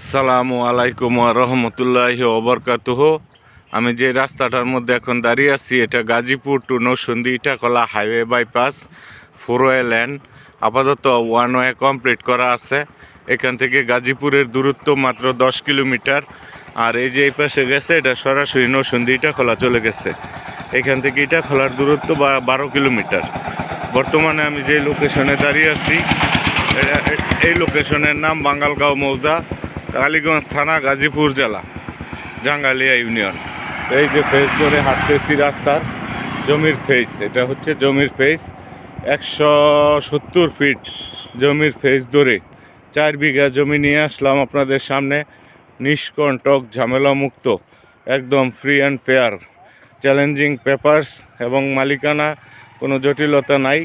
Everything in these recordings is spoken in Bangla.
আসসালামু আলাইকুম রহমতুল্লাহ ওবরকাতুহ আমি যে রাস্তাটার মধ্যে এখন দাঁড়িয়ে আছি, এটা Gazipur to Nousondi Itakola highway bypass four way land আপাতত ওয়ান ওয়ে কমপ্লিট করা আছে। এখান থেকে গাজীপুরের দূরত্ব মাত্র দশ কিলোমিটার। আর এই যে এই পাশে গেছে, এটা সরাসরি নৌসন্দি ইটাখোলা চলে গেছে। এখান থেকে ইটাখোলার দূরত্ব বা বারো কিলোমিটার। বর্তমানে আমি যে লোকেশনে দাঁড়িয়ে আছি এই লোকেশনের নাম বাঙ্গালগাঁও মৌজা। কালীগঞ্জ থানা, গাজীপুর জেলা, জাঙ্গালিয়া ইউনিয়ন। এই যে ফেস ধরে হাঁটতেছি রাস্তার, জমির ফেস এটা হচ্ছে জমির ফেস একশো সত্তর ফিট জমির ফেস ধরে চার বিঘা জমি নিয়ে আসলাম আপনাদের সামনে। নিষ্কণ্টক ঝামেলা মুক্ত একদম free and fair challenging papers এবং মালিকানা কোনো জটিলতা নাই।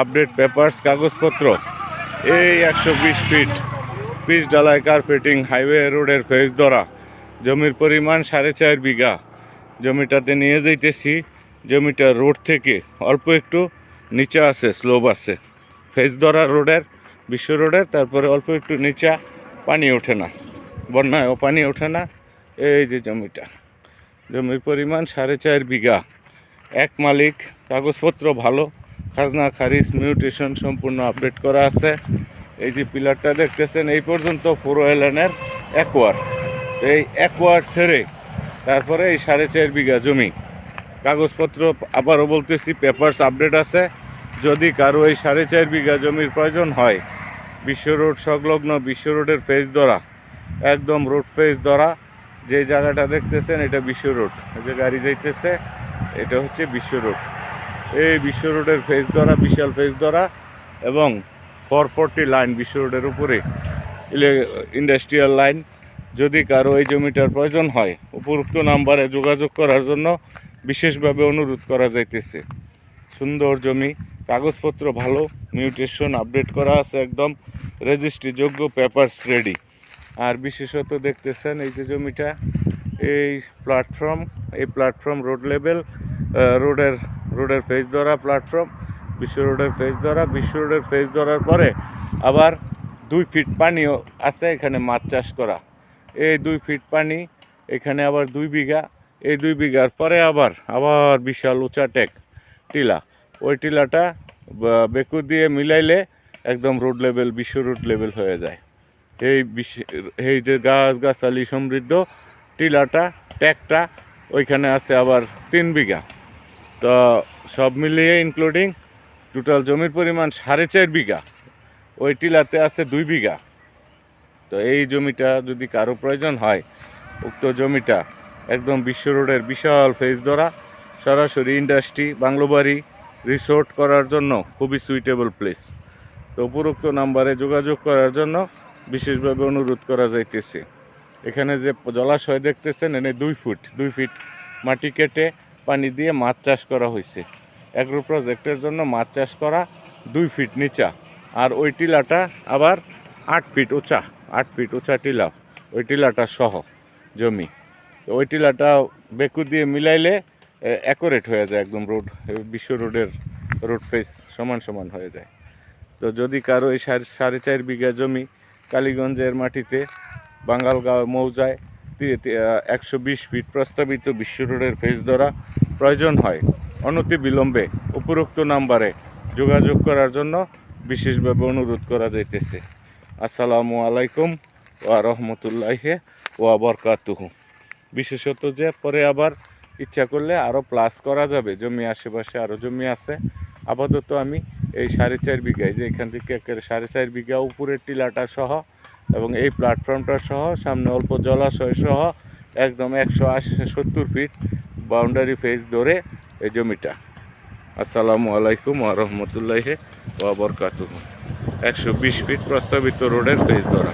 আপডেট পেপার্স কাগজপত্র, এই একশো বিশ ফিট পিচ ডালাই কার্পেটিং হাইওয়ে রোডের ফেস ধরা। জমির পরিমাণ সাড়ে চার বিঘা। জমিটাতে নিয়ে যাইতেছি, জমিটা রোড থেকে অল্প একটু নিচে আছে স্লোপ আছে। ফেস ধরা রোডের, বিশ্ব রোডের, তারপরে অল্প একটু নিচা পানি ওঠে না। বন্যায়ও পানি ওঠে না, এই যে জমিটা। জমির পরিমাণ সাড়ে চার বিঘা। এক মালিক, কাগজপত্র ভালো, খাজনা, খারিজ, মিউটেশন সম্পূর্ণ আপডেট করা আছে। এই যে পিলারটা দেখতেছেন, এই পর্যন্ত ফোর লাইনের একোয়ার এই একোয়ার ছেড়ে তারপরে এই সাড়ে চার বিঘা জমি। কাগজপত্র আবারও বলতেছি পেপারস আপডেট আছে। যদি কারও এই সাড়ে চার বিঘা জমির প্রয়োজন হয়, বিশ্ব রোড সংলগ্ন বিশ্ব রোডের ফেস ধরা, একদম রোড ফেস ধরা, যে জায়গাটা দেখতেছেন, এটা বিশ্ব রোড। যে গাড়ি যাইতেছে, এটা হচ্ছে বিশ্ব রোড। এই বিশ্ব রোডের ফেস ধরা, বিশাল ফেস ধরা এবং ফোর ফোরটি লাইন, বিশ্ব রোডের উপরে। ইন্ডাস্ট্রিয়াল লাইন, যদি কারও এই জমিটার প্রয়োজন হয়, উপরোক্ত নাম্বারে যোগাযোগ করার জন্য বিশেষভাবে অনুরোধ করা যাইতেছে। সুন্দর জমি, কাগজপত্র ভালো, মিউটেশন আপডেট করা আছে একদম, রেজিস্ট্রিযোগ্য পেপারস রেডি। আর বিশেষত দেখতেছেন এই যে জমিটা, এই প্ল্যাটফর্ম এই প্ল্যাটফর্ম রোড লেভেল রোডের রোডের ফেস ধরা প্ল্যাটফর্ম বিশ্ব রোডের ফেস ধরা, বিশ্ব রোডের ফেস ধরার পরে আবার দুই ফিট পানিও আছে এখানে মাছ চাষ করা। এই দুই ফিট পানি, এখানে আবার দুই বিঘা, এই দুই বিঘার পরে আবার আবার বিশাল উঁচা টেক টিলা। ওই টিলাটা বেকু দিয়ে মিলাইলে একদম রোড লেভেল বিশ্ব রোড লেভেল হয়ে যায়। এই বিশ্ব, এই যে গাছ গাছালি সমৃদ্ধ টিলাটা, ট্যাকটা ওইখানে আছে আবার তিন বিঘা। তো সব মিলিয়ে ইনক্লুডিং টোটাল জমির পরিমাণ সাড়ে চার বিঘা। ওই টিলাতে আছে দুই বিঘা। তো এই জমিটা যদি কারও প্রয়োজন হয়, উক্ত জমিটা একদম বিশ্ব রোডের বিশাল ফেস ধরা, সরাসরি ইন্ডাস্ট্রি, বাংলোবাড়ি রিসোর্ট করার জন্য খুবই সুইটেবল প্লেস তো উপরোক্ত নাম্বারে যোগাযোগ করার জন্য বিশেষভাবে অনুরোধ করা যাইতেছে। এখানে যে জলাশয় দেখতেছেন, এনে দুই ফুট, দুই ফিট মাটি কেটে পানি দিয়ে মাছ চাষ করা হয়েছে অ্যাগ্রো প্রজেক্টের জন্য মাছ চাষ করা দুই ফিট নিচা। আর ওই টিলাটা আবার আট ফিট উঁচা, আট ফিট উঁচা টিলা, ওই টিলাটা সহ জমি। ওই টিলাটা বেকু দিয়ে মিলাইলে অ্যাকোরেট হয়ে যায় একদম রোড বিশ্ব রোডের রোড ফেস সমান সমান হয়ে যায়। তো যদি কারও এই সাড়ে সাড়ে চার বিঘা জমি কালীগঞ্জের মাটিতে বাঙ্গালগাঁও মৌজায় একশো বিশ ফিট প্রস্তাবিত বিশ্ব রোডের ফেস ধরা প্রয়োজন হয় অনতি বিলম্বে উপরোক্ত নাম্বারে যোগাযোগ করার জন্য বিশেষভাবে অনুরোধ করা যাইতেছে। আসসালামু আলাইকুম ওয়া রহমতুল্লাহে ওয়া বরকাতুহু। বিশেষত যে পরে আবার ইচ্ছা করলে আরও প্লাস করা যাবে, জমি আশেপাশে আরও জমি আছে। আপাতত আমি এই সাড়ে চার বিঘায় যে এখান থেকে একেবারে সাড়ে চার বিঘা উপরের টিলাটা সহ এবং এই প্ল্যাটফর্মটা সহ, সামনে অল্প জলাশয় সহ, একদম একশো আশি সত্তর ফিট বাউন্ডারি ফেস ধরে এই জমিটা। আসসালামু আলাইকুম আ রহমতুল্লাহি একশো বিশ ফিট প্রস্তাবিত রোডের ফেস ধরা।